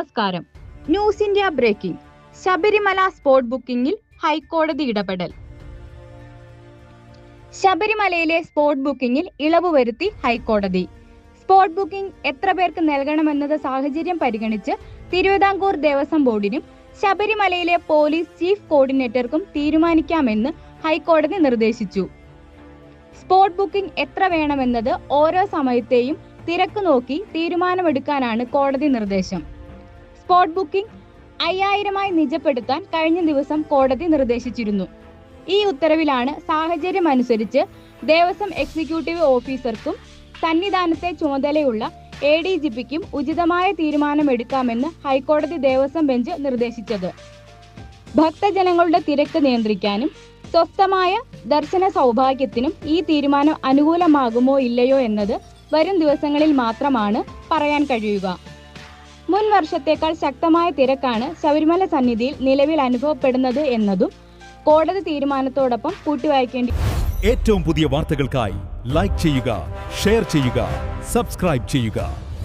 നമസ്കാരം. News India breaking. Sabarimala spot ബുക്കിംഗിൽ ഹൈക്കോടതി ഇടപെടൽ. ശബരിമലയിലെ സ്പോട്ട് ബുക്കിംഗിൽ ഇളവ് വരുത്തി ഹൈക്കോടതി. സ്പോട്ട് ബുക്കിംഗ് എത്ര പേർക്ക് നൽകണമെന്നത് സാഹചര്യം പരിഗണിച്ച് തിരുവിതാംകൂർ ദേവസ്വം ബോർഡിനും ശബരിമലയിലെ പോലീസ് ചീഫ് കോർഡിനേറ്റർക്കും തീരുമാനിക്കാമെന്ന് ഹൈക്കോടതി നിർദ്ദേശിച്ചു. സ്പോട്ട് ബുക്കിംഗ് എത്ര വേണമെന്നത് ഓരോ സമയത്തെയും തിരക്ക് നോക്കി തീരുമാനമെടുക്കാനാണ് കോടതി നിർദ്ദേശം. സ്പോട്ട് ബുക്കിംഗ് അയ്യായിരമായി നിജപ്പെടുത്താൻ കഴിഞ്ഞ ദിവസം കോടതി നിർദ്ദേശിച്ചിരുന്നു. ഈ ഉത്തരവിലാണ് സാഹചര്യം അനുസരിച്ച് ദേവസ്വം എക്സിക്യൂട്ടീവ് ഓഫീസർക്കും സന്നിധാനത്തെ ചുമതലയുള്ള എ ഡി ജി പിക്കും ഉചിതമായ തീരുമാനമെടുക്കാമെന്ന് ഹൈക്കോടതി ദേവസ്വം ബെഞ്ച് നിർദ്ദേശിച്ചത്. ഭക്തജനങ്ങളുടെ തിരക്ക് നിയന്ത്രിക്കാനും സ്വസ്ഥമായ ദർശന സൗഭാഗ്യത്തിനും ഈ തീരുമാനം അനുകൂലമാകുമോ ഇല്ലയോ എന്നത് വരും ദിവസങ്ങളിൽ മാത്രമാണ് പറയാൻ കഴിയുക. മുൻ വർഷത്തേക്കാൾ ശക്തമായ തിരക്കാണ് ശബരിമല സന്നിധിയിൽ നിലവിൽ അനുഭവപ്പെടുന്നത് എന്നതും കോടതി തീരുമാനത്തോടൊപ്പം കൂട്ടിവായിക്കേണ്ടി ഏറ്റവും പുതിയ വാർത്തകൾക്കായി ലൈക്ക് ചെയ്യുക ഷെയർ ചെയ്യുക സബ്സ്ക്രൈബ് ചെയ്യുക.